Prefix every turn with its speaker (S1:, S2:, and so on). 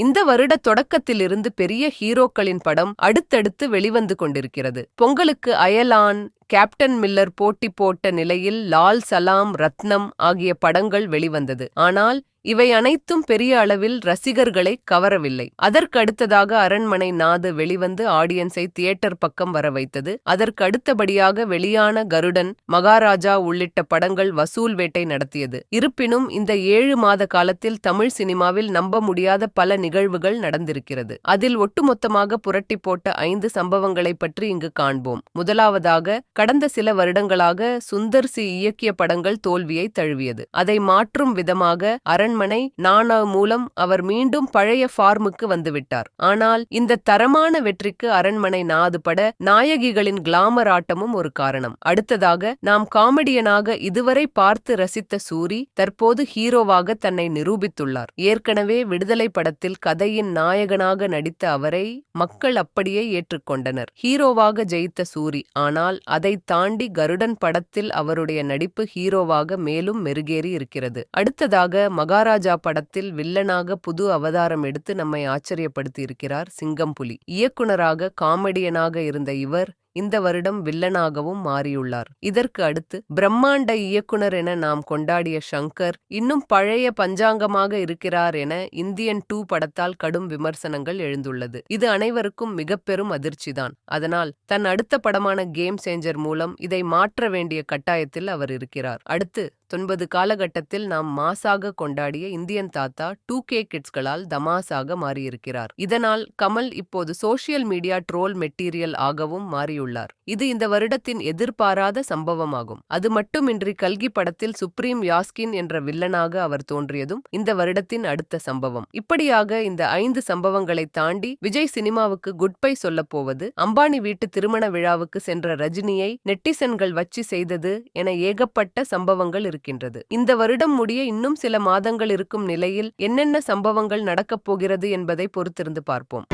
S1: இந்த வருட தொடக்கத்திலிருந்து பெரிய ஹீரோக்களின் படம் அடுத்தடுத்து வெளிவந்து கொண்டிருக்கிறது. பொங்கலுக்கு அயலான் கேப்டன் மில்லர் போட்டி போட்ட நிலையில் லால் சலாம் ரத்னம் ஆகிய படங்கள் வெளிவந்தது. ஆனால் இவை அனைத்தும் பெரிய அளவில் ரசிகர்களை கவரவில்லை. அதற்கு அடுத்ததாக அரண்மனை நாது வெளிவந்து ஆடியன்ஸை தியேட்டர் பக்கம் வர வைத்தது. அதற்கடுத்தபடியாக வெளியான கருடன் மகாராஜா உள்ளிட்ட படங்கள் வசூல் வேட்டை நடத்தியது. இருப்பினும் இந்த ஏழு மாத காலத்தில் தமிழ் சினிமாவில் நம்ப முடியாத பல நிகழ்வுகள் நடந்திருக்கிறது. அதில் ஒட்டுமொத்தமாக புரட்டி போட்ட ஐந்து சம்பவங்களை பற்றி இங்கு காண்போம். முதலாவதாக கடந்த சில வருடங்களாக சுந்தர் சி இயக்கிய படங்கள் தோல்வியை தழுவியது. அதை மாற்றும் விதமாக அரண்மனை நானா மூலம் அவர் மீண்டும் பழைய ஃபார்முக்கு வந்துவிட்டார். ஆனால் இந்த தரமான வெற்றிக்கு அரண்மனை நாது பட நாயகிகளின் கிளாமர் ஆட்டமும் ஒரு காரணம். அடுத்ததாக நாம் காமெடியனாக இதுவரை பார்த்து ரசித்த சூரி தற்போது ஹீரோவாக தன்னை நிரூபித்துள்ளார். ஏற்கனவே விடுதலை படத்தில் கதையின் நாயகனாக நடித்த அவரை மக்கள் அப்படியே ஏற்றுக்கொண்டனர். ஹீரோவாக ஜெயித்த சூரி ஆனால் அதை தாண்டி கருடன் படத்தில் அவருடைய நடிப்பு ஹீரோவாக மேலும் மெருகேறி இருக்கிறது. அடுத்ததாக மகாராஜா படத்தில் வில்லனாக புது அவதாரம் எடுத்து நம்மை ஆச்சரியப்படுத்தி இருக்கிறார் சிங்கம் புலி இயக்குனராக காமெடியனாக இருந்த இவர் இந்த வருடம் வில்லனாகவும் மாறியுள்ளார். இதற்கு அடுத்து பிரம்மாண்ட இயக்குனர் என நாம் கொண்டாடிய ஷங்கர் இன்னும் பழைய பஞ்சாங்கமாக இருக்கிறார் என இந்தியன் டூ படத்தால் கடும் விமர்சனங்கள் எழுந்துள்ளது. இது அனைவருக்கும் மிக பெரும் அதிர்ச்சிதான். அதனால் தன் அடுத்த படமான கேம் சேஞ்சர் மூலம் இதை மாற்ற வேண்டிய கட்டாயத்தில் அவர் இருக்கிறார். அடுத்து தொன்பது காலகட்டத்தில் நாம் மாசாக கொண்டாடிய இந்தியன் தாத்தா டூ கே கிட்ஸ்களால் தமாசாக மாறியிருக்கிறார். இதனால் கமல் இப்போது சோசியல் மீடியா ட்ரோல் மெட்டீரியல் ஆகவும் மாறியுள்ளார். இது இந்த வருடத்தின் எதிர்பாராத சம்பவமாகும். அது மட்டுமின்றி கல்கி படத்தில் சுப்ரீம் யாஸ்கின் என்ற வில்லனாக அவர் தோன்றியதும் இந்த வருடத்தின் அடுத்த சம்பவம். இப்படியாக இந்த ஐந்து சம்பவங்களை தாண்டி விஜய் சினிமாவுக்கு குட் பை சொல்லப் போவது அம்பானி வீட்டு திருமண விழாவுக்கு சென்ற ரஜினியை நெட்டிசன்கள் வச்சு செய்தது என ஏகப்பட்ட சம்பவங்கள் இருக்கின்றது. இந்த வருடம் முடிய இன்னும் சில மாதங்கள் இருக்கும் நிலையில் என்னென்ன சம்பவங்கள் நடக்கப் போகிறது என்பதை பொறுத்திருந்து பார்ப்போம்.